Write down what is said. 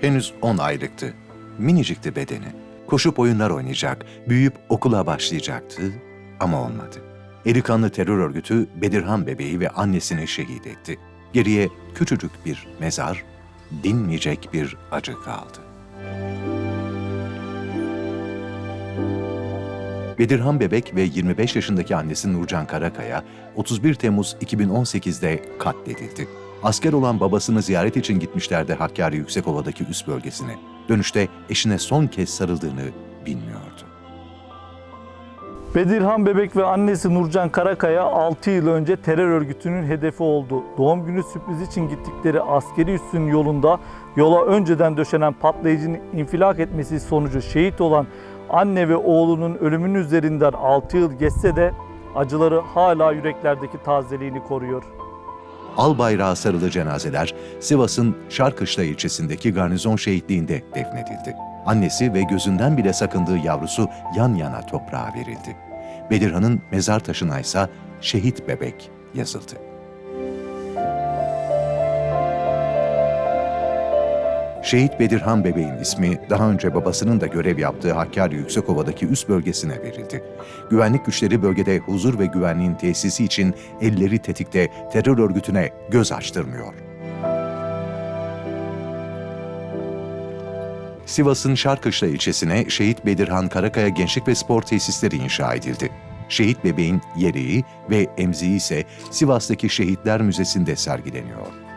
Henüz 10 aylıktı. Minicikti bedeni. Koşup oyunlar oynayacak, büyüyüp okula başlayacaktı ama olmadı. Erikanlı terör örgütü Bedirhan bebeği ve annesini şehit etti. Geriye küçücük bir mezar, dinmeyecek bir acı kaldı. Bedirhan Bebek ve 25 yaşındaki annesi Nurcan Karakaya 31 Temmuz 2018'de katledildi. Asker olan babasını ziyaret için gitmişlerdi Hakkari Yüksekova'daki üst bölgesine. Dönüşte eşine son kez sarıldığını bilmiyordu. Bedirhan Bebek ve annesi Nurcan Karakaya 6 yıl önce terör örgütünün hedefi oldu. Doğum günü sürpriz için gittikleri askeri üssün yolunda yola önceden döşenen patlayıcının infilak etmesi sonucu şehit olan anne ve oğlunun ölümünün üzerinden 6 yıl geçse de acıları hala yüreklerdeki tazeliğini koruyor. Al bayrağı sarılı cenazeler Sivas'ın Şarkışla ilçesindeki garnizon şehitliğinde defnedildi. Annesi ve gözünden bile sakındığı yavrusu yan yana toprağa verildi. Bedirhan'ın mezar taşına ise şehit bebek yazıldı. Şehit Bedirhan bebeğin ismi daha önce babasının da görev yaptığı Hakkari Yüksekova'daki üst bölgesine verildi. Güvenlik güçleri bölgede huzur ve güvenliğin tesisi için elleri tetikte terör örgütüne göz açtırmıyor. Sivas'ın Şarkışla ilçesine Şehit Bedirhan Karakaya Gençlik ve Spor Tesisleri inşa edildi. Şehit bebeğin yeleği ve emziği ise Sivas'taki Şehitler Müzesi'nde sergileniyor.